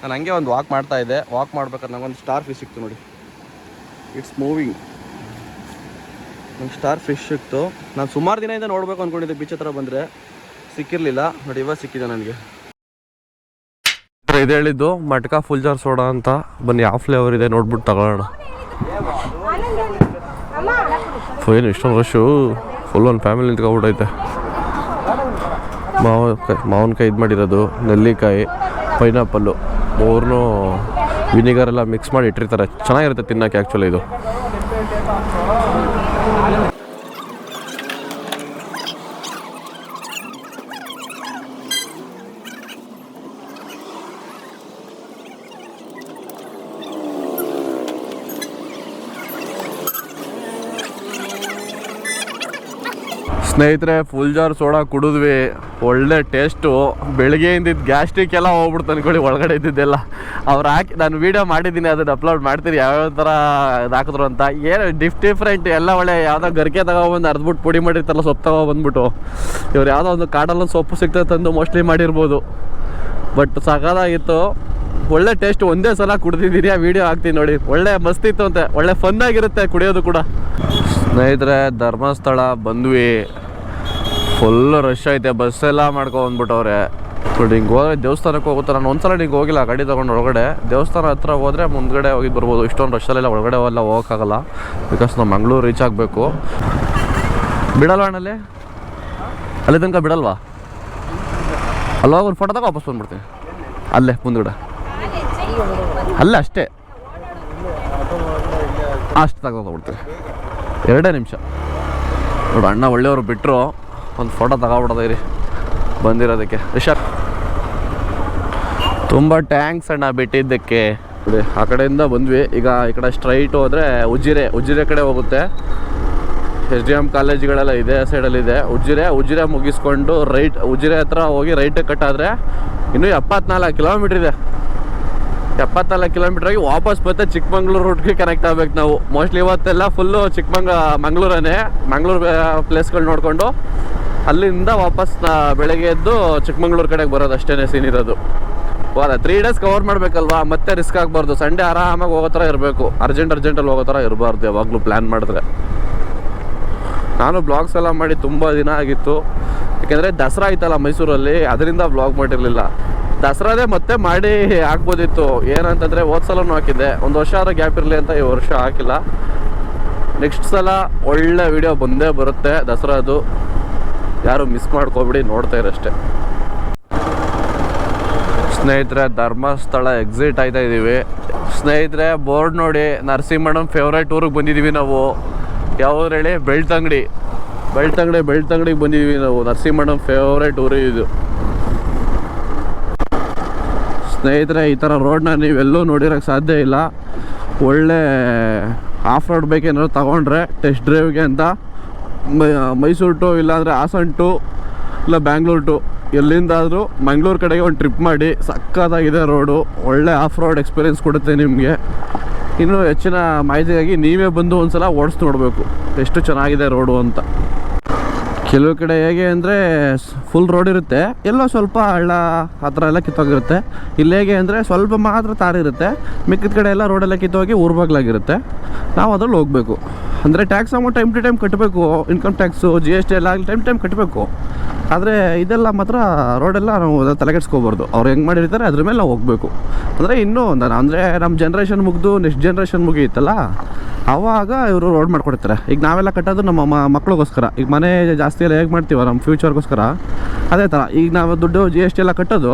ನಾನು ಹಂಗೆ ಒಂದು ವಾಕ್ ಮಾಡ್ತಾ ಇದ್ದೆ. ವಾಕ್ ಮಾಡ್ಬೇಕಾದ್ರೆ ಒಂದು ಸ್ಟಾರ್ ಫಿಶ್ ಸಿಕ್ತು ನೋಡಿ. ಇಟ್ಸ್ ಮೂವಿಂಗ್ ನಂಗೆ ಸ್ಟಾರ್ ಫಿಶ್ ಸಿಕ್ತು. ನಾನು ಸುಮಾರು ದಿನದಿಂದ ನೋಡಬೇಕು ಅಂದ್ಕೊಂಡಿದ್ದೆ ಬೀಚ್ ಹತ್ರ ಬಂದರೆ. ಸಿಕ್ಕಿರಲಿಲ್ಲ. ನೋಡಿ, ಇವಾಗ ಸಿಕ್ಕಿದೆ ನನಗೆ. ಇದು ಹೇಳಿದ್ದು, ಮಟ್ಕಾ ಫುಲ್ ಜಾರ್ ಸೋಡಾ ಅಂತ. ಬನ್ನಿ ಯಾವ ಫ್ಲೇವರ್ ಇದೆ, ನೋಡ್ಬಿಟ್ಟು ತಗೊಳ್ಳೋಣ. ಏನು, ಇಷ್ಟೊಂದು ರಶ್ಶು ಫುಲ್ ಒಂದು ಫ್ಯಾಮಿಲಿ ನಿಂತ್ಕೊಬಿಟ್ಟೈತೆ ಮಾವಿನಕಾಯಿ ಮಾವಿನಕಾಯಿ ಇದು ಮಾಡಿರೋದು, ನೆಲ್ಲಿಕಾಯಿ ಪೈನಾಪಲ್ಲು ಮೂರನ್ನೂ ವಿನಿಗರ್ ಎಲ್ಲ ಮಿಕ್ಸ್ ಮಾಡಿ ಇಟ್ಟಿರ್ತಾರೆ. ಚೆನ್ನಾಗಿರುತ್ತೆ ತಿನ್ನೋಕ್ಕೆ ಆ್ಯಕ್ಚುಲಿ ಇದು. ಸ್ನೇಹಿತರೆ ಫುಲ್ ಜಾರ್ ಸೋಡಾ ಕುಡಿದ್ವಿ. ಒಳ್ಳೆ ಟೇಸ್ಟು ಬೆಳಗ್ಗೆಯಿಂದ ಗ್ಯಾಸ್ಟ್ರಿಕ್ ಎಲ್ಲ ಹೋಗ್ಬಿಡ್ತು ಅನ್ಕೊಳ್ಳಿ, ಒಳಗಡೆ ಇದ್ದಿದ್ದೆಲ್ಲ. ಅವ್ರು ಹಾಕಿ, ನಾನು ವೀಡಿಯೋ ಮಾಡಿದ್ದೀನಿ, ಅದನ್ನು ಅಪ್ಲೋಡ್ ಮಾಡ್ತೀನಿ, ಯಾವ್ಯಾವ ಥರ ಹಾಕಿದ್ರು ಅಂತ. ಏನು ಡಿಫ್ ಡಿಫ್ರೆಂಟ್ ಎಲ್ಲ ಒಳ್ಳೆ, ಯಾವುದೋ ಗರಿಕೆ ತಗೊಬಂದು ಅರ್ದ್ಬಿಟ್ಟು ಪುಡಿ ಮಾಡಿರ್ತಾರಲ್ಲ, ಸೊಪ್ಪು ತಗೊಬಂದ್ಬಿಟ್ಟು. ಇವ್ರು ಯಾವುದೋ ಒಂದು ಕಾಡಲ್ಲ ಸೊಪ್ಪು ಸಿಗ್ತದೆ ತಂದು ಮೋಸ್ಟ್ಲಿ ಮಾಡಿರ್ಬೋದು. ಬಟ್ ಸಖತ್ತಾಗಿತ್ತು ಒಳ್ಳೆ ಟೇಸ್ಟ್ ಒಂದೇ ಸಲ ಕುಡ್ದಿದ್ದೀನಿ, ಆ ವಿಡಿಯೋ ಹಾಕ್ತೀನಿ ನೋಡಿ. ಒಳ್ಳೆ ಮಸ್ತಿತ್ತು ಅಂತೆ. ಒಳ್ಳೆ ಫನ್ ಆಗಿರುತ್ತೆ ಕುಡಿಯೋದು ಕೂಡ. ಸ್ನೇಹಿತರೆ, ಧರ್ಮಸ್ಥಳ ಬಂದ್ವಿ. ಫುಲ್ ರಶ್ ಐತೆ ಬಸ್ ಎಲ್ಲ ಮಾಡ್ಕೊ ಬಂದ್ಬಿಟ್ಟವ್ರೆ. ನೋಡಿ ಹಿಂಗೆ ಹೋದ್ರೆ ದೇವಸ್ಥಾನಕ್ಕೆ ಹೋಗುತ್ತೆ ನಾನು ಒಂದ್ಸಲ ಹಿಂಗೆ ಹೋಗಿಲ್ಲ, ಗಾಡಿ ತೊಗೊಂಡು ಒಳಗಡೆ ದೇವಸ್ಥಾನ ಹತ್ರ ಹೋದ್ರೆ ಮುಂದ್ಗಡೆ ಹೋಗಿ ಬರ್ಬೋದು. ಇಷ್ಟೊಂದು ರಶಲ್ಲೆಲ್ಲ ಒಳಗಡೆ ಎಲ್ಲ ಹೋಗೋಕ್ಕಾಗಲ್ಲ. ಬಿಕಾಸ್ ನಾವು ಮಂಗಳೂರು ರೀಚ್ ಆಗಬೇಕು. ಬಿಡಲ್ವಾ ಅಣ್ಣಲ್ಲಿ ಅಲ್ಲಿ ತನಕ ಬಿಡಲ್ವಾ? ಅಲ್ಲೋಗಿ ಒಂದು ಫೋಟೋ ತಗೋ, ವಾಪಸ್ ಬಂದ್ಬಿಡ್ತೀನಿ. ಅಲ್ಲೇ, ಮುಂದ್ಗಡೆ. ಅಲ್ಲೇ ಅಷ್ಟೇ. ಅಷ್ಟು ತಗೊಂಡ್ಬಿಡ್ತೀನಿ ಎರಡೇ ನಿಮಿಷ. ನೋಡು, ಅಣ್ಣ ಒಳ್ಳೆಯವರು ಬಿಟ್ಟರು ಒಂದು ಫೋಟೋ ತಗೊಬಿಡೋದಿರಿ. ಬಂದಿರೋದಕ್ಕೆ. ರಿಷಬ್ ತುಂಬ ಟ್ಯಾಂಕ್ಸ್ ಅಣ್ಣ ಬಿಟ್ಟಿದ್ದಕ್ಕೆ. ಆ ಕಡೆಯಿಂದ ಬಂದ್ವಿ. ಈಗ ಈ ಕಡೆ ಸ್ಟ್ರೈಟ್ ಹೋದರೆ ಉಜ್ಜಿರೆ ಉಜಿರೆ ಕಡೆ ಹೋಗುತ್ತೆ. ಎಸ್ ಡಿ ಎಂ ಕಾಲೇಜ್ಗಳೆಲ್ಲ ಇದೆ ಸೈಡಲ್ಲಿ ಇದೆ. ಉಜ್ಜಿರೆ ಉಜಿರೆ ಮುಗಿಸ್ಕೊಂಡು ರೈಟ್ ಉಜಿರೆ ಹತ್ರ ಹೋಗಿ ರೈಟ್ ಕಟ್ಟಾದರೆ ಇನ್ನೂ ಎಪ್ಪತ್ನಾಲ್ಕು ಕಿಲೋಮೀಟ್ರ್ ಇದೆ. ಎಪ್ಪತ್ನಾಲ್ಕು ಕಿಲೋಮೀಟರ್ ಆಗಿ ವಾಪಸ್ ಮತ್ತೆ ಚಿಕ್ಕಮಂಗ್ಳೂರು ರೂಟ್ಗೆ ಕನೆಕ್ಟ್ ಆಗ್ಬೇಕು ನಾವು. ಮೋಸ್ಟ್ಲಿ ಇವತ್ತೆಲ್ಲ ಫುಲ್ಲು ಚಿಕ್ಕಮಂಗ ಮಂಗ್ಳೂರೇ ಮಂಗ್ಳೂರು ಪ್ಲೇಸ್ಗಳು ನೋಡಿಕೊಂಡು ಅಲ್ಲಿಂದ ವಾಪಸ್ ಬೆಳಗ್ಗೆ ಎದ್ದು ಚಿಕ್ಕಮಂಗ್ಳೂರು ಕಡೆಗೆ ಬರೋದು ಅಷ್ಟೇ ಸೀನ್ ಇರೋದು. ಹೋದ ತ್ರೀ ಡೇಸ್ ಕವರ್ ಮಾಡಬೇಕಲ್ವಾ? ಮತ್ತೆ ರಿಸ್ಕ್ ಆಗಬಾರ್ದು. ಸಂಡೇ ಆರಾಮಾಗಿ ಹೋಗೋ ಥರ ಇರಬೇಕು. ಅರ್ಜೆಂಟ್ ಅರ್ಜೆಂಟಲ್ಲಿ ಹೋಗೋ ಥರ ಇರಬಾರ್ದು ಯಾವಾಗಲೂ ಪ್ಲ್ಯಾನ್ ಮಾಡಿದ್ರೆ. ನಾನು ಬ್ಲಾಗ್ಸ್ ಎಲ್ಲ ಮಾಡಿ ತುಂಬ ದಿನ ಆಗಿತ್ತು. ಯಾಕೆಂದರೆ ದಸರಾ ಆಯ್ತಲ್ಲ ಮೈಸೂರಲ್ಲಿ, ಅದರಿಂದ ಬ್ಲಾಗ್ ಮಾಡಿರಲಿಲ್ಲ. ದಸರಾದೇ ಮತ್ತೆ ಮಾಡಿ ಹಾಕ್ಬೋದಿತ್ತು ಏನಂತಂದರೆ ಹೋದ ಸಲನೂ ಹಾಕಿದ್ದೆ. ಒಂದು ವರ್ಷ ಆದ್ರೆ ಗ್ಯಾಪ್ ಇರಲಿ ಅಂತ ಈ ವರ್ಷ ಹಾಕಿಲ್ಲ. ನೆಕ್ಸ್ಟ್ ಸಲ ಒಳ್ಳೆ ವಿಡಿಯೋ ಬಂದೇ ಬರುತ್ತೆ ದಸರಾದು. ಯಾರು ಮಿಸ್ ಮಾಡ್ಕೊಬಿಡಿ, ನೋಡ್ತಾ ಇರಷ್ಟೇ ಸ್ನೇಹಿತರೆ, ಧರ್ಮಸ್ಥಳ ಎಕ್ಸಿಟ್ ಆಯ್ತಾ ಇದ್ದೀವಿ ಸ್ನೇಹಿತರೆ ಬೋರ್ಡ್ ನೋಡಿ, ನರಸಿಂಹಣ್ಣನ ಫೇವ್ರೇಟ್ ಊರಿಗೆ ಬಂದಿದ್ದೀವಿ ನಾವು. ಯಾವ್ದು ಹೇಳಿ? ಬೆಳ್ತಂಗಡಿ. ಬೆಳ್ತಂಗಡಿ, ಬೆಳ್ತಂಗಡಿಗೆ ಬಂದಿದ್ದೀವಿ ನಾವು. ನರಸಿಂಹಣ್ಣನ ಫೇವ್ರೇಟ್ ಊರು ಇದು. ಸ್ನೇಹಿತರೆ, ಈ ಥರ ರೋಡ್ನ ನೀವೆಲ್ಲೂ ನೋಡಿರೋಕ್ಕೆ ಸಾಧ್ಯ ಇಲ್ಲ. ಒಳ್ಳೆ ಆಫ್ ರೋಡ್ ಬೈಕ್ ಏನಾದ್ರು ತಗೊಂಡ್ರೆ ಟೆಸ್ಟ್ ಡ್ರೈವ್ಗೆ ಅಂತ. ಮೈಸೂರು ಟು, ಇಲ್ಲಾಂದರೆ ಹಾಸನ್ ಟು, ಇಲ್ಲ ಬ್ಯಾಂಗ್ಳೂರು ಟು, ಎಲ್ಲಿಂದಾದರೂ ಮಂಗಳೂರು ಕಡೆಗೆ ಒಂದು ಟ್ರಿಪ್ ಮಾಡಿ ಸಕ್ಕತ್ತಾಗಿದೆ ರೋಡು ಒಳ್ಳೆ ಆಫ್ ರೋಡ್ ಎಕ್ಸ್ಪೀರಿಯೆನ್ಸ್ ಕೊಡುತ್ತೆ ನಿಮಗೆ. ಇನ್ನೂ ಹೆಚ್ಚಿನ ಮಾಹಿತಿಗಾಗಿ ನೀವೇ ಬಂದು ಒಂದು ಸಲ ಓಡಿಸಿ ನೋಡಬೇಕು. ಎಷ್ಟು ಚೆನ್ನಾಗಿದೆ ರೋಡು ಅಂತ. ಕೆಲವು ಕಡೆ ಹೇಗೆ ಅಂದರೆ ಫುಲ್ ರೋಡ್ ಇರುತ್ತೆ. ಎಲ್ಲೋ ಸ್ವಲ್ಪ ಹಳ್ಳ ಆ ಥರ ಎಲ್ಲ ಕಿತ್ತೋಗಿರುತ್ತೆ. ಇಲ್ಲಿ ಹೇಗೆ ಅಂದರೆ ಸ್ವಲ್ಪ ಮಾತ್ರ ತಾರಿರುತ್ತೆ. ಮಿಕ್ಕಿದ ಕಡೆ ಎಲ್ಲ ರೋಡೆಲ್ಲ ಕಿತ್ತೋಗಿ ಊರ್ಬಾಗ್ಲಾಗಿರುತ್ತೆ ನಾವು ಅದ್ರಲ್ಲಿ ಹೋಗಬೇಕು. ಅಂದರೆ tax amount time to time ಕಟ್ಟಬೇಕು income tax G S T ಎಲ್ಲ ಟೈಮ್ ಟೈಮ್ ಕಟ್ಟಬೇಕು ಆದರೆ ಇದೆಲ್ಲ ಮಾತ್ರ ರೋಡೆಲ್ಲ ನಾವು ತಲೆಗೆಡ್ಸ್ಕೋಬಾರ್ದು ಅವ್ರು ಹೆಂಗೆ ಮಾಡಿರ್ತಾರೆ ಅದ್ರ ಮೇಲೆ ನಾವು ಹೋಗಬೇಕು. ಅಂದರೆ ಇನ್ನೂ ಅಂದರೆ ನಮ್ಮ ಜನ್ರೇಷನ್ ಮುಗಿದು ನೆಕ್ಸ್ಟ್ ಜನ್ರೇಷನ್ ಮುಗಿಯುತ್ತಲ್ಲ ಆವಾಗ ಇವರು ರೋಡ್ ಮಾಡ್ಕೊಡ್ತಾರೆ. ಈಗ ನಾವೆಲ್ಲ ಕಟ್ಟೋದು ನಮ್ಮ ಮ, ಮಕ್ಳಿಗೋಸ್ಕರ. ಈಗ ಮನೆ ಜಾಸ್ತಿ ಎಲ್ಲ ಹೇಗೆ ಮಾಡ್ತೀವ ನಮ್ಮ ಫ್ಯೂಚರ್ಗೋಸ್ಕರ ಅದೇ ಥರ ಈಗ ನಾವು ದುಡ್ಡು ಜಿ ಎಸ್ ಟಿ ಎಲ್ಲ ಕಟ್ಟೋದು,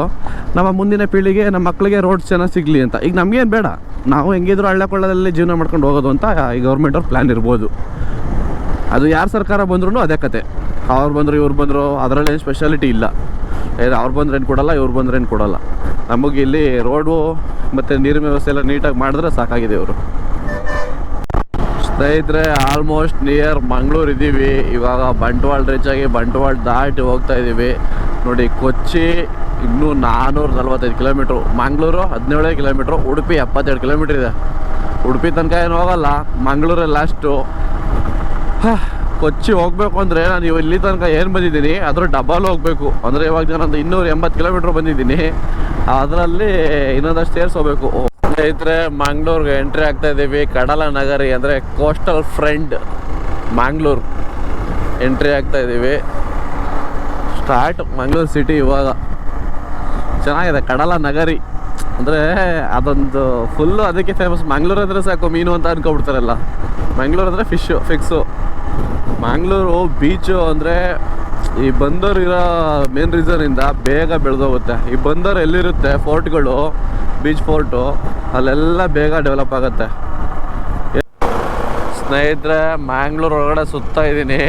ನಮ್ಮ ಮುಂದಿನ ಪೀಳಿಗೆ, ನಮ್ಮ ಮಕ್ಕಳಿಗೆ ರೋಡ್ಸ್ ಚೆನ್ನಾಗಿ ಸಿಗಲಿ ಅಂತ. ಈಗ ನಮಗೇನು ಬೇಡ. ನಾವು ಹೆಂಗಿದ್ರು ಹಳ್ಳ ಕೊಳ್ಳದಲ್ಲಿ ಜೀವನ ಮಾಡ್ಕೊಂಡು ಹೋಗೋದು ಅಂತ ಈ ಗೌರ್ಮೆಂಟ್ ಅವ್ರ ಪ್ಲ್ಯಾನ್ ಇರ್ಬೋದು. ಅದು ಯಾರು ಸರ್ಕಾರ ಬಂದ್ರೂ ಅದೇ ಕತೆ. ಅವ್ರು ಬಂದರು, ಇವ್ರು ಬಂದರು ಅದರಲ್ಲಿ ಏನು ಸ್ಪೆಷಾಲಿಟಿ ಇಲ್ಲ ಅವ್ರು ಬಂದ್ರೆ ಏನು ಕೊಡಲ್ಲ, ಇವ್ರು ಬಂದ್ರೆ ಏನು ಕೊಡಲ್ಲ. ನಮಗೆ ಇಲ್ಲಿ ರೋಡು ಮತ್ತು ನೀರಿನ ವ್ಯವಸ್ಥೆ ಎಲ್ಲ ನೀಟಾಗಿ ಮಾಡಿದ್ರೆ ಸಾಕಾಗಿದೆ ಇವರು. ಸ್ನೇಹಿತರೆ ಆಲ್ಮೋಸ್ಟ್ ನಿಯರ್ ಮಂಗಳೂರು ಇದ್ದೀವಿ ಇವಾಗ ಬಂಟ್ವಾಳ ರೀಚ್ ಆಗಿ ಬಂಟ್ವಾಳ ದಾಟಿ ಹೋಗ್ತಾ ಇದ್ದೀವಿ ನೋಡಿ, ಕೊಚ್ಚಿ ಇನ್ನೂ ನಾನ್ನೂರ ನಲ್ವತ್ತೈದು ಕಿಲೋಮೀಟ್ರು. ಮಂಗಳೂರು ಹದಿನೇಳೇ ಕಿಲೋಮೀಟ್ರು, ಉಡುಪಿ ಎಪ್ಪತ್ತೆರಡು ಕಿಲೋಮೀಟ್ರ್ ಇದೆ. ಉಡುಪಿ ತನಕ ಏನು ಹೋಗಲ್ಲ, ಮಂಗಳೂರಲ್ಲಿ ಲಾಸ್ಟು ಕೊಚ್ಚಿ ಹೋಗಬೇಕು ಅಂದರೆ ನಾನು ಇಲ್ಲಿ ತನಕ ಏನು ಬಂದಿದ್ದೀನಿ ಅದರ ಡಬಲ್ ಹೋಗಬೇಕು. ಅಂದರೆ ಇವಾಗ ನಾನೊಂದು ಇನ್ನೂರ ಎಂಬತ್ತು ಕಿಲೋಮೀಟ್ರ್ ಬಂದಿದ್ದೀನಿ. ಅದರಲ್ಲಿ ಇನ್ನೊಂದಷ್ಟು ಸೇರಿಸ್ಕೋಬೇಕು. ಸ್ನೇಹಿತರೆ, ಮಂಗಳೂರಿಗೆ ಎಂಟ್ರಿ ಆಗ್ತಾ ಇದ್ದೀವಿ. ಕಡಲ ನಗರಿ ಅಂದರೆ ಕೋಸ್ಟಲ್ ಫ್ರೆಂಡ್ ಮಂಗಳೂರು. ಎಂಟ್ರಿ ಆಗ್ತಾ ಇದ್ದೀವಿ. ಸ್ಟಾರ್ಟ್ ಮಂಗ್ಳೂರು ಸಿಟಿ ಇವಾಗ. ಚೆನ್ನಾಗಿದೆ, ಕಡಲ ನಗರಿ. ಅಂದರೆ ಅದೊಂದು ಫುಲ್ಲು ಅದಕ್ಕೆ ಫೇಮಸ್ ಮಂಗ್ಳೂರು ಅಂದರೆ ಸಾಕು, ಮೀನು ಅಂತ ಅನ್ಕೊಬಿಡ್ತಾರಲ್ಲ ಮಂಗ್ಳೂರು ಅಂದರೆ ಫಿಶ್ಶು ಫಿಕ್ಸು ಮಂಗ್ಳೂರು ಬೀಚು ಅಂದರೆ ಈ ಬಂದರ್ ಇರೋ ಮೇನ್ ರೀಸನಿಂದ ಬೇಗ ಬೆಳೆದೋಗುತ್ತೆ. ಈ ಬಂದರ್ ಎಲ್ಲಿರುತ್ತೆ? ಫೋರ್ಟ್ಗಳು ಬೀಚ್ ಫೋರ್ಟು ಅಲ್ಲೆಲ್ಲ ಬೇಗ ಡೆವಲಪ್ ಆಗುತ್ತೆ. ಸ್ನೇಹಿತರೆ ಮ್ಯಾಂಗ್ಳೂರು ಒಳಗಡೆ ಸುತ್ತಾ ಇದ್ದೀನಿ.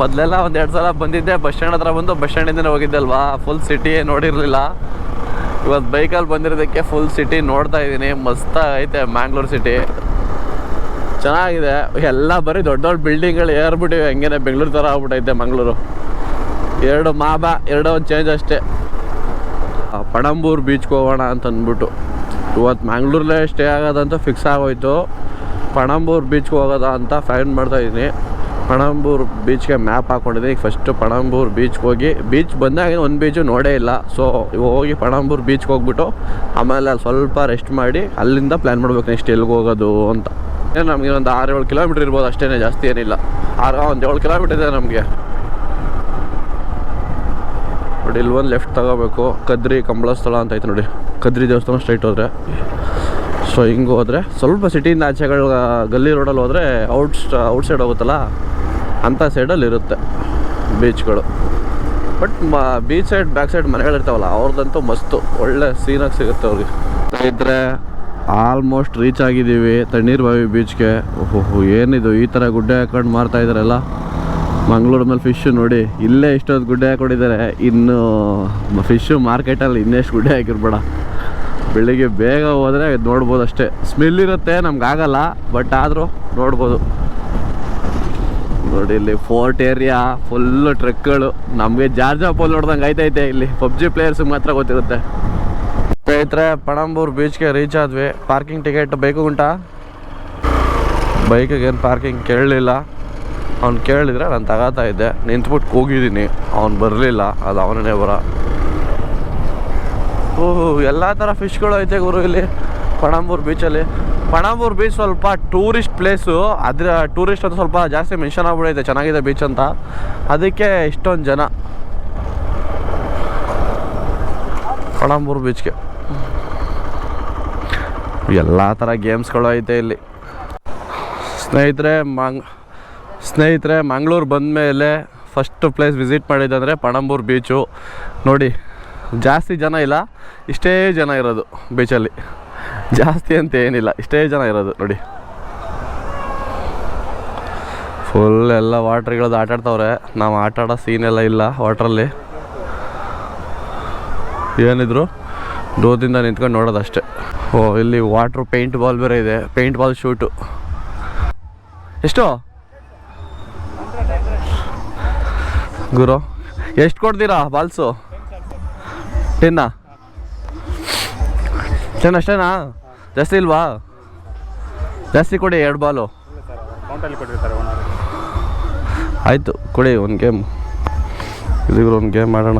ಮೊದಲೆಲ್ಲ ಒಂದು ಎರಡು ಸಲ ಬಂದಿದ್ದೆ, ಬಸ್ ಸ್ಟ್ಯಾಂಡ್ ಹತ್ರ ಬಂದು ಬಸ್ ಸ್ಟ್ಯಾಂಡಿಂದ ಹೋಗಿದ್ದೆ ಅಲ್ವಾ? ಫುಲ್ ಸಿಟಿ ನೋಡಿರಲಿಲ್ಲ. ಇವತ್ತು ಬೈಕಲ್ಲಿ ಬಂದಿರೋದಕ್ಕೆ ಫುಲ್ ಸಿಟಿ ನೋಡ್ತಾ ಇದ್ದೀನಿ. ಮಸ್ತ್ ಐತೆ ಮ್ಯಾಂಗ್ಳೂರ್ ಸಿಟಿ ಚೆನ್ನಾಗಿದೆ. ಎಲ್ಲ ಬರೀ ದೊಡ್ಡ ದೊಡ್ಡ ಬಿಲ್ಡಿಂಗ್ಗಳು ಏರ್ಬಿಟ್ಟಿವೆ. ಹೆಂಗೇನೆ ಬೆಂಗಳೂರು ಥರ ಆಗ್ಬಿಟ್ಟೈತೆ ಮಂಗಳೂರು ಎರಡು ಮಾಬ, ಎರಡೋ ಒಂದು ಚೇಂಜ್ ಅಷ್ಟೇ. ಪಣಂಬೂರ್ ಬೀಚ್ಗೆ ಹೋಗೋಣ ಅಂತ ಅಂದ್ಬಿಟ್ಟು. ಇವತ್ತು ಮ್ಯಾಂಗ್ಳೂರಲ್ಲೇ ಸ್ಟೇ ಆಗೋದಂತ ಫಿಕ್ಸ್ ಆಗೋಯ್ತು. ಪಣಂಬೂರ್ ಬೀಚ್ಗೆ ಹೋಗೋದ ಅಂತ ಫೈನ್ ಮಾಡ್ತಾ ಇದ್ದೀನಿ. ಪಣಂಬೂರ್ ಬೀಚ್ಗೆ ಮ್ಯಾಪ್ ಹಾಕೊಂಡಿದ್ದೀನಿ ಫಸ್ಟು ಪಣಂಬೂರ್ ಬೀಚ್ಗೆ ಹೋಗಿ, ಬೀಚ್ ಬಂದಾಗ ಒಂದು ಬೀಚು ನೋಡೇ ಇಲ್ಲ. ಸೊ ಹೋಗಿ ಪಣಂಬೂರ್ ಬೀಚ್ಗೆ ಹೋಗ್ಬಿಟ್ಟು ಆಮೇಲೆ ಅಲ್ಲಿ ಸ್ವಲ್ಪ ರೆಸ್ಟ್ ಮಾಡಿ ಅಲ್ಲಿಂದ ಪ್ಲ್ಯಾನ್ ಮಾಡ್ಬೇಕು ನೆಕ್ಸ್ಟ್ ಎಲ್ಲಿಗೆ ಹೋಗೋದು ಅಂತ. ಏನು ನಮಗೆ ಒಂದು ಆರು ಏಳು ಕಿಲೋಮೀಟ್ರ್ ಇರ್ಬೋದು ಅಷ್ಟೇ ಜಾಸ್ತಿ ಏನಿಲ್ಲ. ಆರು, ಒಂದು ಏಳು ಕಿಲೋಮೀಟ್ರ್ ಇದೆ ನಮಗೆ. ನೋಡಿ, ಇಲ್ಲಿ ಒಂದು ಲೆಫ್ಟ್ ತಗೋಬೇಕು. ಕದ್ರಿ ಕಂಬಳಸ್ಥಳ ಅಂತ ಐತೆ ನೋಡಿ. ಕದ್ರಿ ದೇವಸ್ಥಾನ ಸ್ಟ್ರೈಟ್ ಹೋದರೆ. ಸೊ ಹಿಂಗೆ ಹೋದರೆ ಸ್ವಲ್ಪ ಸಿಟಿಯಿಂದ ಆಚೆಗಳ, ಗಲ್ಲಿ ರೋಡಲ್ಲಿ ಹೋದರೆ ಔಟ್ ಔಟ್ ಸೈಡ್ ಹೋಗುತ್ತಲ್ಲ ಅಂಥ ಸೈಡಲ್ಲಿ ಇರುತ್ತೆ ಬೀಚ್ಗಳು ಬಟ್ ಮ ಬೀಚ್ ಸೈಡ್ ಬ್ಯಾಕ್ ಸೈಡ್ ಮನೆಗಳಿರ್ತಾವಲ್ಲ ಅವ್ರದ್ದಂತೂ ಮಸ್ತು, ಒಳ್ಳೆ ಸೀನಾಗಿ ಸಿಗುತ್ತೆ ಅವ್ರಿಗೆ. ಇದ್ದರೆ ಆಲ್ಮೋಸ್ಟ್ ರೀಚ್ ಆಗಿದ್ದೀವಿ, ತಣ್ಣೀರು ಬಾವಿ ಬೀಚ್ಗೆ ಓಹೋ ಏನಿದು, ಈ ಥರ ಗುಡ್ಡೆ ಹಾಕೊಂಡು ಮಾರ್ತಾ ಇದ್ದಾರಲ್ಲ ಮಂಗಳೂರು ಮೇಲೆ ಫಿಶ್ಶು ನೋಡಿ, ಇಲ್ಲೇ ಇಷ್ಟೊಂದು ಗುಡ್ಡೆ ಹಾಕೊಂಡಿದ್ದಾರೆ ಇನ್ನು ಫಿಶ್ಶು ಮಾರ್ಕೆಟಲ್ಲಿ ಇನ್ನೆಷ್ಟು ಗುಡ್ಡೆ ಹಾಕಿರ್ಬೇಡ. ಬೆಳಿಗ್ಗೆ ಬೇಗ ಹೋದರೆ ನೋಡ್ಬೋದು ಅಷ್ಟೇ. ಸ್ಮೆಲ್ ಇರುತ್ತೆ, ನಮ್ಗೆ ಆಗಲ್ಲ ಬಟ್ ಆದರೂ ನೋಡ್ಬೋದು. ನೋಡಿ ಇಲ್ಲಿ ಫೋರ್ಟ್ ಏರಿಯಾ ಫುಲ್ಲು ಟ್ರಕ್ಗಳು ನಮಗೆ ಜಾರ್ಜಾ ಪೋಲ್ ನೋಡ್ದಂಗೆ ಆಯ್ತೈತೆ ಇಲ್ಲಿ. ಪಬ್ಜಿ ಪ್ಲೇಯರ್ಸಿಗೆ ಮಾತ್ರ ಗೊತ್ತಿರುತ್ತೆ. ಸ್ನೇಹಿತರೆ, ಪಣಂಬೂರು ಬೀಚ್ಗೆ ರೀಚ್ ಆದ್ವಿ. ಪಾರ್ಕಿಂಗ್ ಟಿಕೆಟ್ ಬೇಕು ಉಂಟಾ? ಬೈಕಿಗೆ ಏನು ಪಾರ್ಕಿಂಗ್ ಕೇಳಲಿಲ್ಲ. ಅವ್ನು ಕೇಳಿದ್ರೆ ನಾನು ತಗೋತಾ ಇದ್ದೆ. ನಿಂತ್ಬಿಟ್ಟು ಕೂಗಿದ್ದೀನಿ. ಅವ್ನು ಬರಲಿಲ್ಲ. ಅದು ಅವನೇ ಬರ ಓಹ್ ಎಲ್ಲ ಥರ ಫಿಶ್ಗಳು ಐತೆ ಗುರು ಇಲ್ಲಿ. ಪಣಂಬೂರ್ ಬೀಚಲ್ಲಿ ಪಣಂಬೂರು ಬೀಚ್ ಸ್ವಲ್ಪ ಟೂರಿಸ್ಟ್ ಪ್ಲೇಸು ಅದ್ರ ಟೂರಿಸ್ಟ್ ಅಂತ ಸ್ವಲ್ಪ ಜಾಸ್ತಿ ಮೆನ್ಷನ್ ಆಗ್ಬಿಡೈತೆ. ಚೆನ್ನಾಗಿದೆ ಬೀಚ್ ಅಂತ. ಅದಕ್ಕೆ ಇಷ್ಟೊಂದು ಜನ. ಪಣಂಬೂರ್ ಬೀಚ್ಗೆ ಎಲ್ಲ ಥರ ಗೇಮ್ಸ್ಗಳು ಐತೆ ಇಲ್ಲಿ. ಸ್ನೇಹಿತರೆ, ಮಂಗ್, ಸ್ನೇಹಿತರೆ, ಮಂಗಳೂರು ಬಂದ ಮೇಲೆ ಫಸ್ಟ್ ಪ್ಲೇಸ್ ವಿಸಿಟ್ ಮಾಡಿದ್ದಂದರೆ ಪಣಂಬೂರ್ ಬೀಚು ನೋಡಿ ಜಾಸ್ತಿ ಜನ ಇಲ್ಲ, ಇಷ್ಟೇ ಜನ ಇರೋದು ಬೀಚಲ್ಲಿ ಜಾಸ್ತಿ ಅಂತ ಏನಿಲ್ಲ, ಇಷ್ಟೇ ಜನ ಇರೋದು ನೋಡಿ. ಫುಲ್ ಎಲ್ಲ ವಾಟ್ರ್ಗಳದ್ದು ಆಟ ಆಟಾಡ್ತವ್ರೆ. ನಾವು ಆಟ ಆಡೋ ಸೀನ್ ಎಲ್ಲ ಇಲ್ಲ ವಾಟ್ರಲ್ಲಿ ಏನಿದ್ರು ದೂರದಿಂದ ನಿಂತ್ಕೊಂಡು ನೋಡೋದಷ್ಟೇ. ಓ, ಇಲ್ಲಿ ವಾಟ್ರ್ ಪೇಂಟ್ ಬಾಲ್ ಬೇರೆ ಇದೆ ಪೇಂಟ್ ಬಾಲ್ ಶೂಟು ಎಷ್ಟು? ಗುರು, ಎಷ್ಟು ಕೊಡ್ತೀರಾ ಬಾಲ್ಸು ಟೆನ್ನ ಟೆನ್ ಅಷ್ಟೇನಾ? ಜಾಸ್ತಿ ಇಲ್ವಾ? ಜಾಸ್ತಿ ಕೊಡಿ, ಎರಡು ಬಾಲು. ಆಯಿತು, ಕೊಡಿ, ಒಂದು ಗೇಮ್. ಇದ್ರು ಒಂದು ಗೇಮ್ ಮಾಡೋಣ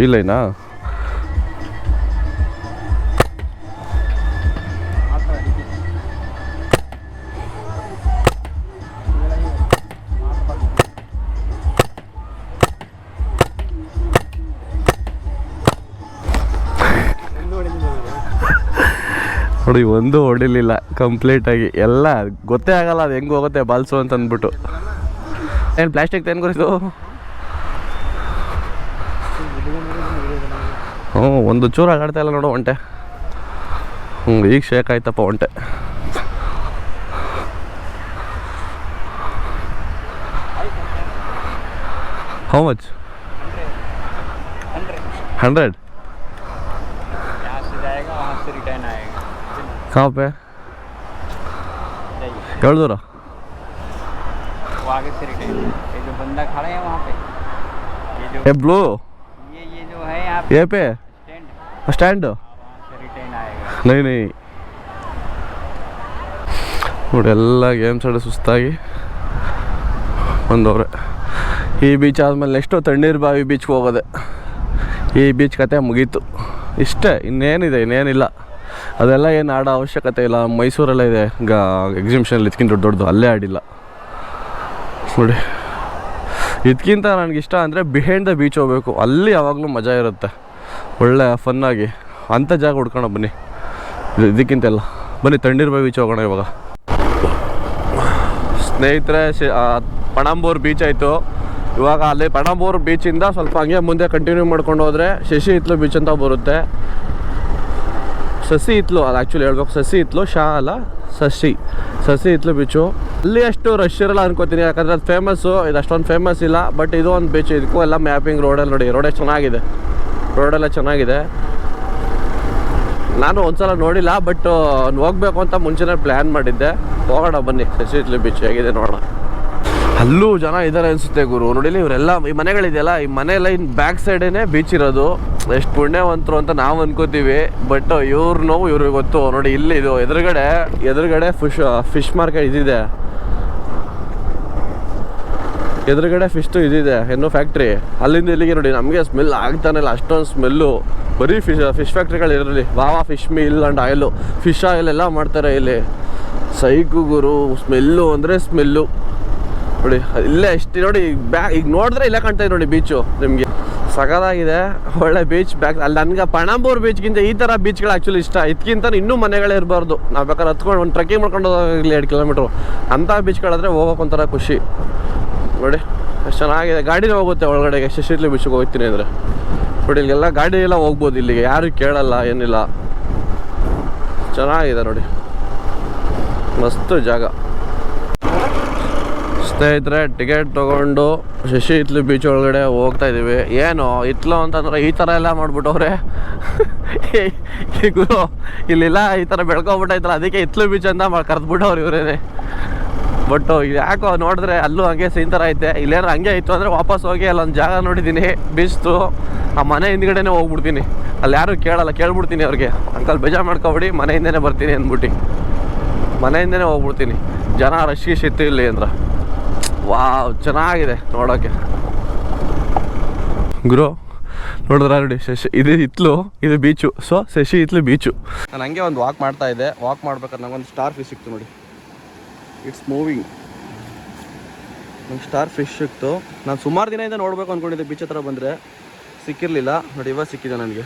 ಓ ಇಲ್ಲೇನಾ ನೋಡಿ, ಒಂದು ಹೊಡಿಲಿಲ್ಲ ಕಂಪ್ಲೀಟಾಗಿ ಎಲ್ಲ ಗೊತ್ತೇ ಆಗಲ್ಲ, ಅದು ಹೆಂಗೆ ಹೋಗುತ್ತೆ, ಬಾಲ್ಸು ಅಂತ ಅಂದ್ಬಿಟ್ಟು ಏನು ಪ್ಲಾಸ್ಟಿಕ್ ಏನು ಹ್ಞೂ ಒಂದು ಚೂರು ಆಗಾಡ್ತಾ ಇಲ್ಲ ನೋಡು ಒಂಟೆ ಹ್ಞೂ ಈಗ ಶೇಕ್ ಆಯ್ತಪ್ಪ ಒಂಟೆ ಹೌ ಮಚ್ हंड्रेड यहाँ से जाएगा वहाँ से रिटर्न आएगा कहाँ पे जाइए एवढ दूर आगे से रिटर्न ये जो बंदा खड़ा है वहाँ पे ये जो ए ब्लू ये ये जो है यहाँ पे ये पे स्टैंड स्टैंड वहाँ से रिटर्न आएगा ನೈ ನೈ ನೋಡಿ ಎಲ್ಲ ಗೇಮ್ಸ್ ಆಡಿ ಸುಸ್ತಾಗಿ ಬಂದವ್ರೆ ಈ ಬೀಚ್ ಆದಮೇಲೆ ನೆಕ್ಸ್ಟು ತಣ್ಣೀರು ಬಾವಿ ಬೀಚ್ಗೆ ಹೋಗೋದೆ ಈ ಬೀಚ್ ಕತೆ ಮುಗೀತು ಇಷ್ಟೇ ಇನ್ನೇನಿದೆ ಇನ್ನೇನಿಲ್ಲ ಅದೆಲ್ಲ ಏನು ಆಡೋ ಅವಶ್ಯಕತೆ ಇಲ್ಲ ಮೈಸೂರಲ್ಲೇ ಇದೆ ಗ ಎಕ್ಸಿಬಿಷನಲ್ಲಿ ಇದಕ್ಕಿಂತ ದೊಡ್ಡ ದೊಡ್ಡದು ಅಲ್ಲೇ ಆಡಿಲ್ಲ ನೋಡಿ ಇದಕ್ಕಿಂತ ನನಗಿಷ್ಟ ಅಂದರೆ ಬಿಹೈಂಡ್ ದ ಬೀಚ್ ಹೋಗಬೇಕು. ಅಲ್ಲಿ ಯಾವಾಗಲೂ ಮಜಾ ಇರುತ್ತೆ. ಒಳ್ಳೆ ಫನ್ನಾಗಿ ಅಂಥ ಜಾಗ ಹುಡ್ಕೋಣ ಬನ್ನಿ. ಇದು ಇದಕ್ಕಿಂತ ಎಲ್ಲ ಬನ್ನಿ ತಣ್ಣೀರ್ಬಾಯಿ ಬೀಚ್ ಹೋಗೋಣ ಇವಾಗ. ಸ್ನೇಹಿತರೆ, ಶಿ- ಬೀಚ್ ಆಯಿತು. ಇವಾಗ ಅಲ್ಲಿ ಪಣಂಬೂರ್ ಬೀಚಿಂದ ಸ್ವಲ್ಪ ಹಂಗೆ ಮುಂದೆ ಕಂಟಿನ್ಯೂ ಮಾಡ್ಕೊಂಡು ಹೋದರೆ ಶಶಿ ಇತ್ಲು ಬೀಚ್ ಅಂತ ಬರುತ್ತೆ. ಸಸಿ ಇತ್ಲು ಅದು ಆ್ಯಕ್ಚುಲಿ ಹೇಳ್ಬೇಕು. ಸಸಿ ಇತ್ಲು ಶಾ ಅಲ್ಲ. ಸಸಿ. ಸಸಿ ಇತ್ಲು ಬೀಚು ಅಲ್ಲಿ ಅಷ್ಟು ರಶ್ ಇರಲ್ಲ ಅನ್ಕೋತೀನಿ, ಯಾಕಂದರೆ ಅದು ಫೇಮಸ್ಸು ಇದು ಅಷ್ಟೊಂದು ಫೇಮಸ್ ಇಲ್ಲ ಬಟ್ ಇದು ಒಂದು ಬೀಚ್ ಇದಕ್ಕೂ ಎಲ್ಲ ಮ್ಯಾಪಿಂಗ್ ರೋಡಲ್ಲಿ ನೋಡಿ ರೋಡೇ ಚೆನ್ನಾಗಿದೆ. ರೋಡೆಲ್ಲ ಚೆನ್ನಾಗಿದೆ. ನಾನು ಒಂದ್ಸಲ ನೋಡಿಲ್ಲ ಬಟ್ ಹೋಗ್ಬೇಕು ಅಂತ ಮುಂಚೆನೇ ಪ್ಲ್ಯಾನ್ ಮಾಡಿದ್ದೆ. ಹೋಗೋಣ ಬನ್ನಿ, ಸಸಿ ಇತ್ಲು ಬೀಚ್ ಹೇಗಿದೆ ನೋಡೋಣ. ಅಲ್ಲೂ ಜನ ಇದ್ದಾರೆ ಅನ್ಸುತ್ತೆ ಗುರು. ನೋಡಿಲಿ ಇವರೆಲ್ಲ ಈ ಮನೆಗಳಿದೆಯಲ್ಲ, ಈ ಮನೆ ಲೈನ್ ಬ್ಯಾಕ್ ಸೈಡೇನೆ ಬೀಚ್ ಇರೋದು, ಎಷ್ಟು ಪುಣ್ಯವಂತರು ಅಂತ ನಾವು ಅನ್ಕೋತೀವಿ. ಬಟ್ ಇವ್ರ ನೋವು ಇವ್ರಿಗೆ ಗೊತ್ತು. ನೋಡಿ ಇಲ್ಲಿ ಇದು ಎದುರುಗಡೆ ಎದುರುಗಡೆ ಫಿಶ್ ಫಿಶ್ ಮಾರ್ಕೆಟ್ ಇದಿದೆ. ಎದುರುಗಡೆ ಫಿಶ್ದು ಇದಿದೆ, ಹೆಣ್ಣು ಫ್ಯಾಕ್ಟ್ರಿ ಅಲ್ಲಿಂದ ಇಲ್ಲಿಗೆ ನೋಡಿ, ನಮಗೆ ಸ್ಮೆಲ್ ಆಗ್ತಾನೆ ಇಲ್ಲ, ಅಷ್ಟೊಂದು ಸ್ಮೆಲ್ಲು ಬರೀ ಫಿಶ್ ಫಿಶ್ ಫ್ಯಾಕ್ಟ್ರಿಗಳು ಇರಲಿ ವಾವಾ fish meal and oil fish oil ಎಲ್ಲ ಮಾಡ್ತಾರೆ ಇಲ್ಲಿ. ಸೈಕು ಗುರು ಸ್ಮೆಲ್ಲು ಅಂದರೆ ಸ್ಮೆಲ್ಲು ನೋಡಿ, ಇಲ್ಲೇ ಎಷ್ಟು, ನೋಡಿ, ಬ್ಯಾ, ಈಗ ನೋಡಿದ್ರೆ ಇಲ್ಲೇ ಕಾಣ್ತಾ ಇದೆ ನೋಡಿ ಬೀಚು ನಿಮಗೆ. ಸಗದಾಗಿದೆ, ಒಳ್ಳೆ ಬೀಚ್ ಬ್ಯಾಕ್ ಅಲ್ಲಿ ನನಗೆ ಪಣಂಬೂರ್ ಬೀಚ್ಗಿಂತ ಈ ಥರ ಬೀಚ್ಗಳು ಆ್ಯಕ್ಚುಲಿ ಇಷ್ಟ. ಇದಕ್ಕಿಂತ ಇನ್ನೂ ಮನೆಗಳೇ ಇರಬಾರ್ದು. ನಾವು ಬೇಕಾದ್ರೆ ಹತ್ಕೊಂಡು ಒಂದು ಟ್ರೆಕ್ಕಿಂಗ್ ಮಾಡ್ಕೊಂಡು ಹೋಗಲಿ ಎರಡು ಕಿಲೋಮೀಟ್ರು ಅಂಥ ಬೀಚ್ಗಳಾದರೆ ಹೋಗೋಕೆ ಒಂಥರ ಖುಷಿ. ನೋಡಿ, ಎಷ್ಟು ಚೆನ್ನಾಗಿದೆ. ಗಾಡಿನೇ ಹೋಗುತ್ತೆ ಒಳಗಡೆಗೆ. ಶಶಿರ್ಲಿ ಬೀಚ್ಗೆ ಹೋಗ್ತೀನಿ ಅಂದರೆ. ನೋಡಿ, ಇಲ್ಲೆಲ್ಲ ಗಾಡಿ ಎಲ್ಲ ಹೋಗ್ಬೋದು ಇಲ್ಲಿಗೆ. ಯಾರು ಕೇಳಲ್ಲ, ಏನಿಲ್ಲ. ಚೆನ್ನಾಗಿದೆ ನೋಡಿ. ಮಸ್ತ್ ಜಾಗ. ಸ್ನೇಹಿತರೆ ಟಿಕೆಟ್ ತೊಗೊಂಡು ಶಶಿ ಇತ್ಲು ಬೀಚ್ ಒಳಗಡೆ ಹೋಗ್ತಾ ಇದ್ದೀವಿ ಏನು ಇತ್ಲು ಅಂತಂದ್ರೆ ಈ ಥರ ಎಲ್ಲ ಮಾಡ್ಬಿಟ್ಟವ್ರೆ? ಈ ಗುರು, ಇಲ್ಲೆಲ್ಲ, ಈ ಥರ ಬೆಳ್ಕೊಬಿಟ್ಟೈತಲ್ಲ, ಅದಕ್ಕೆ ಇತ್ಲು ಬೀಚ್ ಅಂತ ಮಾಡಿ ಕರೆದ್ಬಿಟ್ಟವ್ರು ಇವರೇನೆ. ಬಟ್ ಯಾಕೋ ನೋಡಿದ್ರೆ ಅಲ್ಲೂ ಹಂಗೆ ಸೀನ್ ಥರ ಐತೆ. ಇಲ್ಲೇನೋ ಹಂಗೆ ಇತ್ತು ಅಂದರೆ ವಾಪಸ್ ಹೋಗಿ ಅಲ್ಲೊಂದು ಜಾಗ ನೋಡಿದ್ದೀನಿ ಬೀಚ್ತು ಆ ಮನೆ ಹಿಂದ್ಗಡೆನೇ ಹೋಗ್ಬಿಡ್ತೀನಿ. ಅಲ್ಲಿ ಯಾರು ಕೇಳಲ್ಲ, ಕೇಳ್ಬಿಡ್ತೀನಿ ಅವ್ರಿಗೆ. ಅಂಕಲ್ ಬೇಜಾರು ಮಾಡ್ಕೊಬಿಡಿ ಮನೆಯಿಂದನೇ ಬರ್ತೀನಿ ಅಂದ್ಬಿಟ್ಟು. ಮನೆಯಿಂದನೇ ಹೋಗ್ಬಿಡ್ತೀನಿ. ಜನ ರಶ್ ಇತ್ತು ಇಲ್ಲಿ ಅಂದ್ರೆ. ವಾವ್, ಚೆನ್ನಾಗಿದೆ ನೋಡೋಕ್ಕೆ ಗುರು, ನೋಡಿದ್ರ ನೋಡಿ, ಶಶಿ, ಇದು ಇತ್ಲು ಇದು ಬೀಚು. ಸೊ ಶಶಿ ಇತ್ಲು ಬೀಚು. ನಾನು ಹಂಗೆ ಒಂದು ವಾಕ್ ಮಾಡ್ತಾ ಇದ್ದೆ. ವಾಕ್ ಮಾಡ್ಬೇಕಾದ್ರೆ ನಂಗೊಂದು ಸ್ಟಾರ್ ಫಿಶ್ ಸಿಕ್ತು ನೋಡಿ. ಇಟ್ಸ್ ಮೂವಿಂಗ್ ನಂಗೆ ಸ್ಟಾರ್ ಫಿಶ್ ಸಿಕ್ತು. ನಾನು ಸುಮಾರು ದಿನದಿಂದ ನೋಡಬೇಕು ಅಂದ್ಕೊಂಡಿದ್ದೆ ಬೀಚ್ ಹತ್ರ ಬಂದರೆ. ಸಿಕ್ಕಿರಲಿಲ್ಲ. ನೋಡಿ, ಇವಾಗ ಸಿಕ್ಕಿದೆ ನನಗೆ.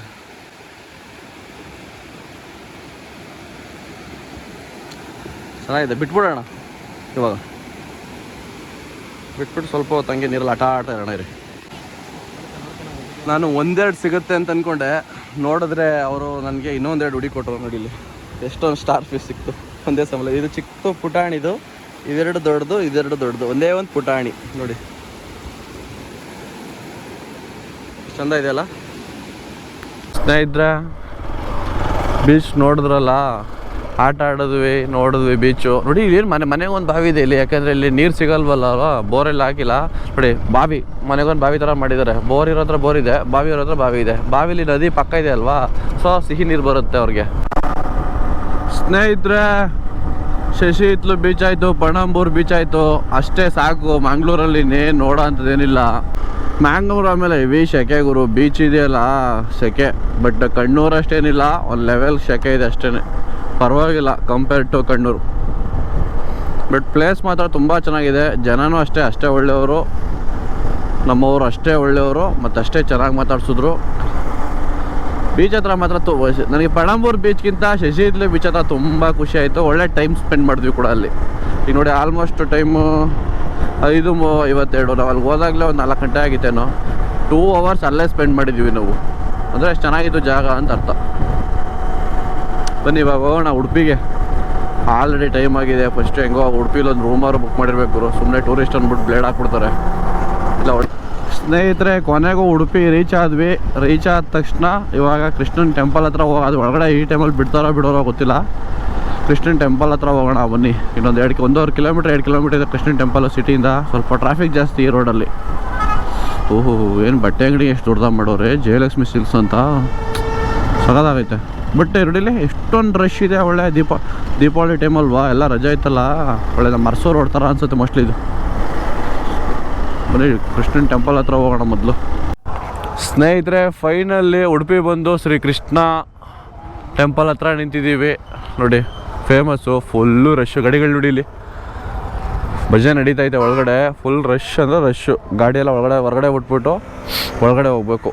ಚೆನ್ನಾಗಿದೆ. ಬಿಟ್ಬಿಡೋಣ. ಇವಾಗ. ಬಿಟ್ಬಿಟ್ಟು ಸ್ವಲ್ಪ ಹೊತ್ತು ನೀರಲ್ಲಿ ಆಟ ಆಡ್ತಾ ಇರೋಣ ರೀ ನಾನು ಒಂದೆರಡು ಸಿಗುತ್ತೆ ಅಂತ ಅಂದ್ಕೊಂಡೆ ನೋಡಿದ್ರೆ ಅವರು ನನಗೆ ಇನ್ನೊಂದೆರಡು ಹುಡಿ ಕೊಟ್ಟರು ನೋಡಿ ಇಲ್ಲಿ. ಎಷ್ಟೊಂದು ಸ್ಟಾರ್ ಫಿಶ್ ಸಿಕ್ತು. ಒಂದೇ ಸಮಲ ಇದು ಚಿಕ್ಕ ಪುಟಾಣಿದು ಇದೆರಡು ದೊಡ್ಡದು ಇದೆರಡು ದೊಡ್ಡದು. ಒಂದೇ ಒಂದು ಪುಟಾಣಿ ನೋಡಿ. ಚಂದ ಇದೆಯಲ್ಲ? ಸ್ನೇಹಿತರ ಬೀಚ್ ನೋಡಿದ್ರಲ್ಲ? ಆಟ ಆಡಿದ್ವಿ, ನೋಡಿದ್ವಿ ಬೀಚು ನೋಡಿ ಏನು ಮನೆ ಮನೆಗೆ ಒಂದು ಬಾವಿ ಇದೆ ಇಲ್ಲಿ, ಯಾಕಂದರೆ ಇಲ್ಲಿ ನೀರು ಸಿಗಲ್ವಲ್ಲ ಬೋರೆಲ್ಲ ಹಾಕಿಲ್ಲ. ನೋಡಿ, ಬಾವಿ, ಮನೆಗೊಂದು ಬಾವಿ ಥರ ಮಾಡಿದ್ದಾರೆ. ಬೋರ್ ಇರೋ ಹತ್ರ ಬೋರ್ ಇದೆ, ಬಾವಿ ಇರೋ ಹತ್ರ ಬಾವಿ ಇದೆ. ಬಾವಿಲಿ ನದಿ ಪಕ್ಕ ಇದೆ ಅಲ್ವಾ? ಸೊ, ಸಿಹಿ ನೀರು ಬರುತ್ತೆ ಅವ್ರಿಗೆ. ಸ್ನೇಹಿತರೆ ಶಶಿ ಇತ್ಲು ಬೀಚ್ ಆಯಿತು, ಪಣಂಬೂರ್ ಬೀಚ್ ಆಯಿತು. ಅಷ್ಟೇ ಸಾಕು, ಮಂಗ್ಳೂರಲ್ಲಿ ಇನ್ನೇನು ನೋಡೋ ಅಂಥದ್ದೇನಿಲ್ಲ ಮ್ಯಾಂಗ್ಳೂರ್ ಆಮೇಲೆ ಇವಿ ಸೆಕೆ ಗುರು ಬೀಚ್ ಇದೆಯಲ್ಲ, ಸೆಕೆ. ಬಟ್ ಕಣ್ಣೂರು ಅಷ್ಟೇನಿಲ್ಲ, ಒಂದು ಲೆವೆಲ್ ಸೆಕೆ ಇದೆ ಅಷ್ಟೇ ಪರವಾಗಿಲ್ಲ compare to Kannur. But place ಮಾತ್ರ ತುಂಬ ಚೆನ್ನಾಗಿದೆ. ಜನನೂ ಅಷ್ಟೇ ಅಷ್ಟೇ ಒಳ್ಳೆಯವರು. ನಮ್ಮವರು ಅಷ್ಟೇ ಒಳ್ಳೆಯವರು, ಮತ್ತು ಅಷ್ಟೇ ಚೆನ್ನಾಗಿ ಮಾತಾಡ್ಸಿದ್ರು. ಬೀಚ್ ಹತ್ರ ಮಾತ್ರ ತು ನನಗೆ ಪಣಂಬೂರ್ ಬೀಚ್ಗಿಂತ ಶಶಿ ಇತ್ಲೆ ಬೀಚ್ ಹತ್ರ ತುಂಬ ಖುಷಿ ಆಯಿತು. ಒಳ್ಳೆ ಟೈಮ್ ಸ್ಪೆಂಡ್ ಮಾಡಿದ್ವಿ ಕೂಡ ಅಲ್ಲಿ. ಈಗ ನೋಡಿ ಆಲ್ಮೋಸ್ಟ್ ಟೈಮು ಐದು ಐವತ್ತೆರಡು ನಾವು ಅಲ್ಲಿ ಹೋದಾಗಲೇ ಒಂದು ನಾಲ್ಕು ಗಂಟೆ ಆಗಿತ್ತೇನೋ. ಟೂ ಅವರ್ಸ್ ಅಲ್ಲೇ ಸ್ಪೆಂಡ್ ಮಾಡಿದ್ವಿ ನಾವು. ಅಂದರೆ ಅಷ್ಟು ಚೆನ್ನಾಗಿತ್ತು ಜಾಗ ಅಂತ ಅರ್ಥ. ಬನ್ನಿ, ಇವಾಗ ಹೋಗೋಣ ಉಡುಪಿಗೆ. ಆಲ್ರೆಡಿ ಟೈಮ್ ಆಗಿದೆ. ಫಸ್ಟ್ ಹೆಂಗೋ ಉಡುಪಿಲಿ ಒಂದು ರೂಮಾರು ಬುಕ್ ಮಾಡಿರ್ಬೇಕು ಸುಮ್ಮನೆ ಟೂರಿಸ್ಟ್ ಅಂದ್ಬಿಟ್ಟು ಬ್ಲೇಡ್ ಹಾಕ್ಬಿಡ್ತಾರೆ. ಇಲ್ಲ ಸ್ನೇಹಿತರೆ, ಕೊನೆಗೂ ಉಡುಪಿ ರೀಚ್ ಆದ್ವಿ. ರೀಚ್ ಆದ ತಕ್ಷಣ ಇವಾಗ ಕೃಷ್ಣನ್ ಟೆಂಪಲ್ ಹತ್ರ ಹೋಗೋದು ಒಳಗಡೆ ಈ ಟೈಮಲ್ಲಿ ಬಿಡ್ತಾರೋ ಬಿಡೋರೋ ಗೊತ್ತಿಲ್ಲ. ಕೃಷ್ಣನ್ ಟೆಂಪಲ್ ಹತ್ರ ಹೋಗೋಣ, ಬನ್ನಿ. ಇನ್ನೊಂದು ಎರಡು ಒಂದೂವರೆ ಕಿಲೋಮೀಟ್ರ್ ಎರಡು ಕಿಲೋಮೀಟರ್ ಇದೆ ಕೃಷ್ಣನ್ ಟೆಂಪಲ್ ಸಿಟಿಯಿಂದ ಸ್ವಲ್ಪ ಟ್ರಾಫಿಕ್ ಜಾಸ್ತಿ ಈ ರೋಡಲ್ಲಿ ಓಹೋ, ಏನು ಬಟ್ಟೆ ಅಂಗಡಿ ಎಷ್ಟು ದೊಡ್ಡದಾಗ ಮಾಡೋರೆ? ಜಯಲಕ್ಷ್ಮಿ ಸಿಲ್ಕ್ಸ್ ಅಂತ. ಸಗದಾಗೈತೆ ಬಟ್ ಎರಡಿಲಿ ಎಷ್ಟೊಂದು ರಶ್ ಇದೆ ಒಳ್ಳೆ ದೀಪ, ದೀಪಾವಳಿ ಟೈಮಲ್ವಾ ಎಲ್ಲ ರಜಾ ಐತಲ್ಲ ಒಳ್ಳೆ ಮರ್ಸೋರು ಹೊಡ್ತಾರ ಅನ್ಸುತ್ತೆ ಮೋಸ್ಟ್ಲಿ ಇದು. ಬರೀ ಕೃಷ್ಣನ್ ಟೆಂಪಲ್ ಹತ್ರ ಹೋಗೋಣ ಮೊದಲು. ಸ್ನೇಹಿತರೆ ಫೈನಲ್ಲಿ ಉಡುಪಿ ಬಂದು ಶ್ರೀ ಕೃಷ್ಣ ಟೆಂಪಲ್ ಹತ್ರ ನಿಂತಿದ್ದೀವಿ. ನೋಡಿ ಫೇಮಸ್ಸು ಫುಲ್ಲು ರಶ್ಶು ಗಾಡಿಗಳು ನೋಡಿ ಇಲ್ಲಿ. ಭಜನೆ ನಡೀತಾ ಇದೆ ಒಳಗಡೆ. ಫುಲ್ ರಶ್ ಅಂದರೆ ರಶ್ಶು ಗಾಡಿಯೆಲ್ಲ ಒಳಗಡೆ, ಹೊರಗಡೆ ಬಿಟ್ಬಿಟ್ಟು ಒಳಗಡೆ ಹೋಗ್ಬೇಕು.